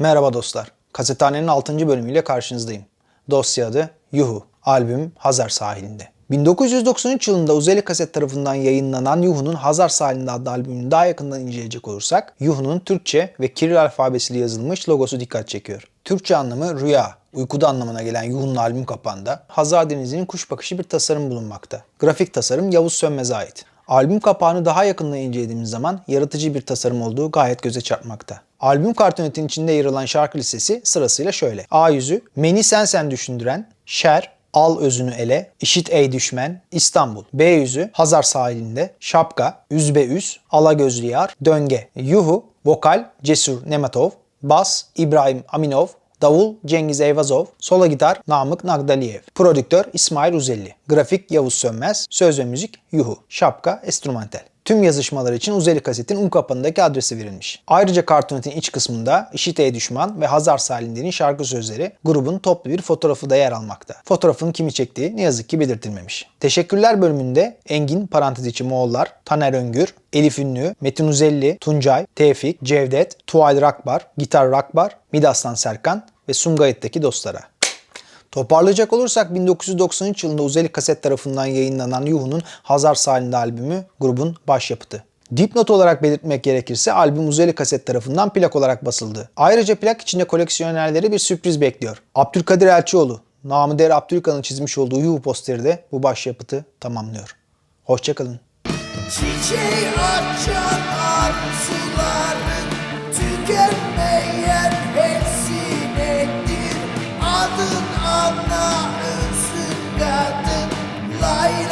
Merhaba dostlar. Kasethanenin 6. bölümüyle karşınızdayım. Dosya adı Yuhu. Albüm Hazar sahilinde. 1993 yılında Uzeli Kaset tarafından yayınlanan Yuhu'nun Hazar Sahilinde adlı albümünü daha yakından inceleyecek olursak Yuhu'nun Türkçe ve Kiril alfabesiyle yazılmış logosu dikkat çekiyor. Türkçe anlamı rüya, uykuda anlamına gelen Yuhu'nun albüm kapağında Hazar Denizi'nin kuş bakışı bir tasarım bulunmakta. Grafik tasarım Yavuz Sönmez'e ait. Albüm kapağını daha yakından incelediğimiz zaman yaratıcı bir tasarım olduğu gayet göze çarpmakta. Albüm kartonetin içinde yer alan şarkı listesi sırasıyla şöyle. A yüzü, Meni Sen Sen Düşündüren, Şer, Al Özünü Ele, İşit Ey Düşmen, İstanbul. B yüzü, Hazar Sahilinde, Şapka, Üzbe Üz, Ala Gözlü Yar, Dönge. Yuhu, Vokal, Cesur Nematov, Bas, İbrahim Aminov, Davul Cengiz Eyvazov, sola gitar Namık Nagdaliyev, prodüktör İsmail Uzelli, grafik Yavuz Sönmez, söz ve müzik Yuhu, şapka enstrümantal. Tüm yazışmalar için Uzeli kasetin un kapağındaki adresi verilmiş. Ayrıca kartonetin iç kısmında İşite'ye Düşman ve Hazar Salinder'in şarkı sözleri grubun toplu bir fotoğrafı da yer almakta. Fotoğrafın kimi çektiği ne yazık ki belirtilmemiş. Teşekkürler bölümünde Engin parantez içi Moğollar, Taner Öngür, Elif Ünlü, Metin Uzelli, Tuncay, Tevfik, Cevdet, Tuval Rakbar, Gitar Rakbar, Midaslan Serkan ve Sumgayit'teki dostlara. Toparlayacak olursak 1993 yılında Uzeli Kaset tarafından yayınlanan Yuhu'nun Hazar Sahilinde albümü grubun başyapıtı. Dipnot olarak belirtmek gerekirse albüm Uzeli Kaset tarafından plak olarak basıldı. Ayrıca plak içinde koleksiyonerleri bir sürpriz bekliyor. Abdülkadir Elçioğlu, namı değer Abdülkan'ın çizmiş olduğu Yuhu posteri de bu başyapıtı tamamlıyor. Hoşçakalın. Çiçeği açan arzusu adın anla önsün derdin Layla